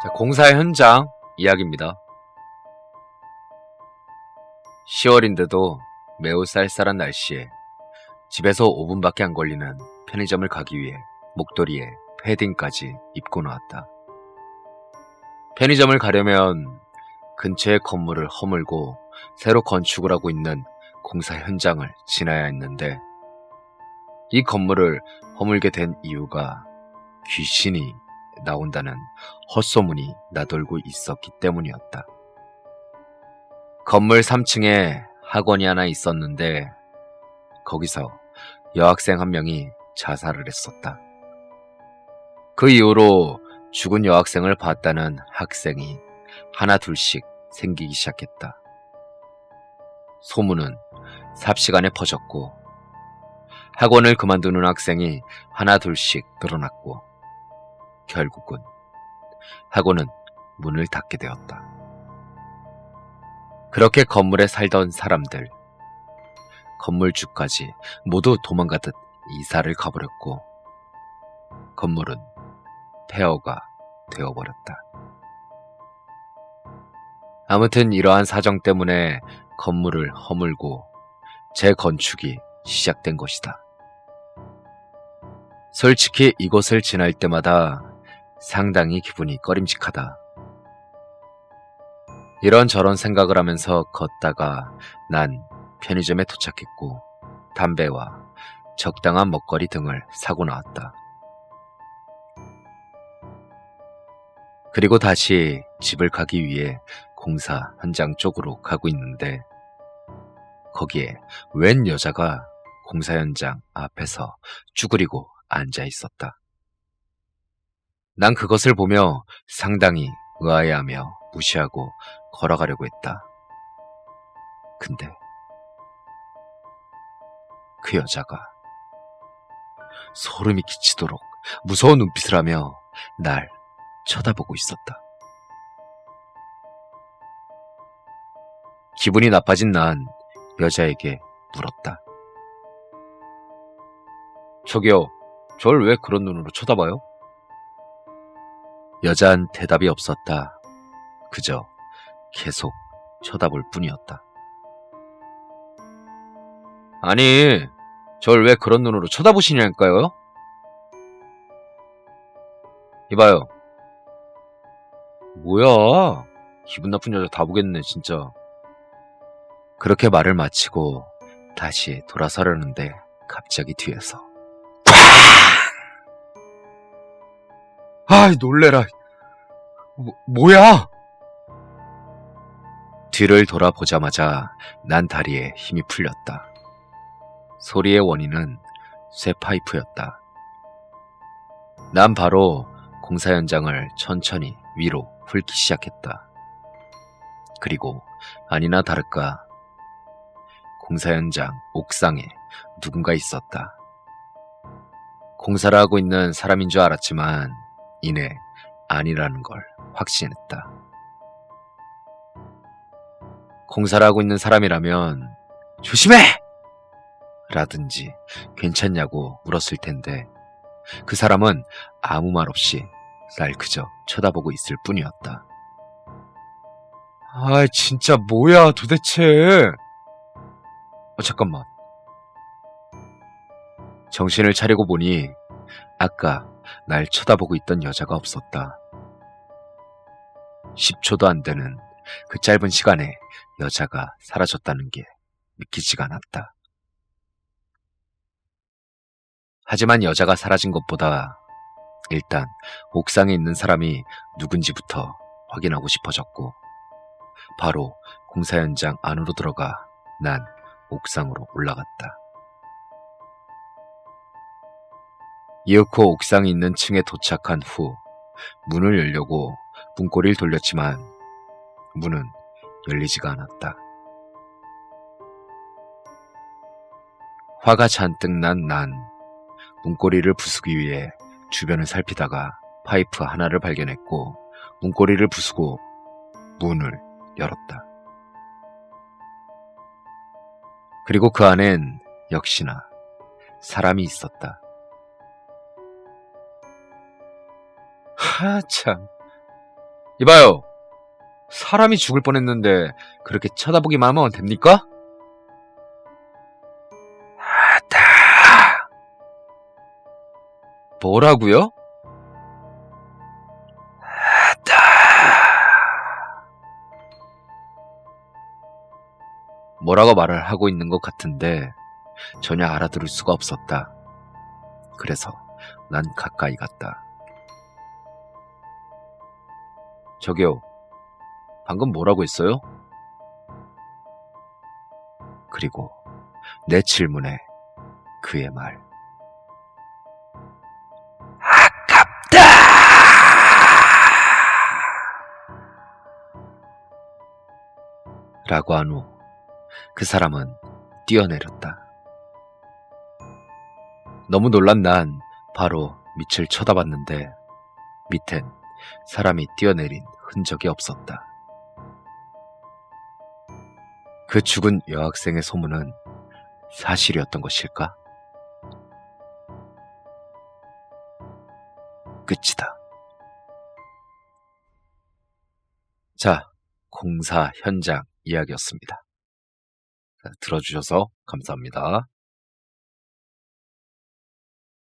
자, 공사 현장 이야기입니다. 10월인데도 매우 쌀쌀한 날씨에 집에서 5분밖에 안 걸리는 편의점을 가기 위해 목도리에 패딩까지 입고 나왔다. 편의점을 가려면 근처의 건물을 허물고 새로 건축을 하고 있는 공사 현장을 지나야 했는데 이 건물을 허물게 된 이유가 귀신이 나온다는 헛소문이 나돌고 있었기 때문이었다. 건물 3층에 학원이 하나 있었는데 거기서 여학생 한 명이 자살을 했었다. 그 이후로 죽은 여학생을 봤다는 학생이 하나 둘씩 생기기 시작했다. 소문은 삽시간에 퍼졌고 학원을 그만두는 학생이 하나 둘씩 늘어났고 결국은 학원은 문을 닫게 되었다. 그렇게 건물에 살던 사람들, 건물주까지 모두 도망가듯 이사를 가버렸고 건물은 폐허가 되어버렸다. 아무튼 이러한 사정 때문에 건물을 허물고 재건축이 시작된 것이다. 솔직히 이곳을 지날 때마다 상당히 기분이 꺼림직하다. 이런저런 생각을 하면서 걷다가 난 편의점에 도착했고 담배와 적당한 먹거리 등을 사고 나왔다. 그리고 다시 집을 가기 위해 공사 현장 쪽으로 가고 있는데 거기에 웬 여자가 공사 현장 앞에서 쭈그리고 앉아 있었다. 난 그것을 보며 상당히 의아해하며 무시하고 걸어가려고 했다. 근데 그 여자가 소름이 끼치도록 무서운 눈빛을 하며 날 쳐다보고 있었다. 기분이 나빠진 난 여자에게 물었다. 저기요, 절 왜 그런 눈으로 쳐다봐요? 여자는 대답이 없었다. 그저 계속 쳐다볼 뿐이었다. 아니, 절 왜 그런 눈으로 쳐다보시냐니까요? 이봐요. 뭐야? 기분 나쁜 여자 다 보겠네, 진짜. 그렇게 말을 마치고 다시 돌아서려는데 갑자기 뒤에서 아이 놀래라. 뭐, 뭐야? 뒤를 돌아보자마자 난 다리에 힘이 풀렸다. 소리의 원인은 쇠 파이프였다. 난 바로 공사 현장을 천천히 위로 훑기 시작했다. 그리고 아니나 다를까 공사 현장 옥상에 누군가 있었다. 공사를 하고 있는 사람인 줄 알았지만 이내 아니라는 걸 확신했다. 공사를 하고 있는 사람이라면 조심해! 라든지 괜찮냐고 물었을 텐데 그 사람은 아무 말 없이 날 그저 쳐다보고 있을 뿐이었다. 아, 진짜 뭐야 도대체? 어, 잠깐만. 정신을 차리고 보니 아까 날 쳐다보고 있던 여자가 없었다. 10초도 안 되는 그 짧은 시간에 여자가 사라졌다는 게 믿기지가 않았다. 하지만 여자가 사라진 것보다 일단 옥상에 있는 사람이 누군지부터 확인하고 싶어졌고 바로 공사 현장 안으로 들어가 난 옥상으로 올라갔다. 이윽고 옥상에 있는 층에 도착한 후 문을 열려고 문고리를 돌렸지만 문은 열리지가 않았다. 화가 잔뜩 난 난 문고리를 부수기 위해 주변을 살피다가 파이프 하나를 발견했고 문고리를 부수고 문을 열었다. 그리고 그 안엔 역시나 사람이 있었다. 하, 참. 이봐요. 사람이 죽을 뻔했는데 그렇게 쳐다보기만 하면 됩니까? 아다. 뭐라고요? 뭐라고 말을 하고 있는 것 같은데 전혀 알아들을 수가 없었다. 그래서 난 가까이 갔다. 저기요, 방금 뭐라고 했어요? 그리고 내 질문에 그의 말. 아깝다! 라고 한 후, 그 사람은 뛰어내렸다. 너무 놀란 난 바로 밑을 쳐다봤는데, 밑엔 사람이 뛰어내린 흔적이 없었다. 그 죽은 여학생의 소문은 사실이었던 것일까? 끝이다. 자, 공사 현장 이야기였습니다. 자, 들어주셔서 감사합니다.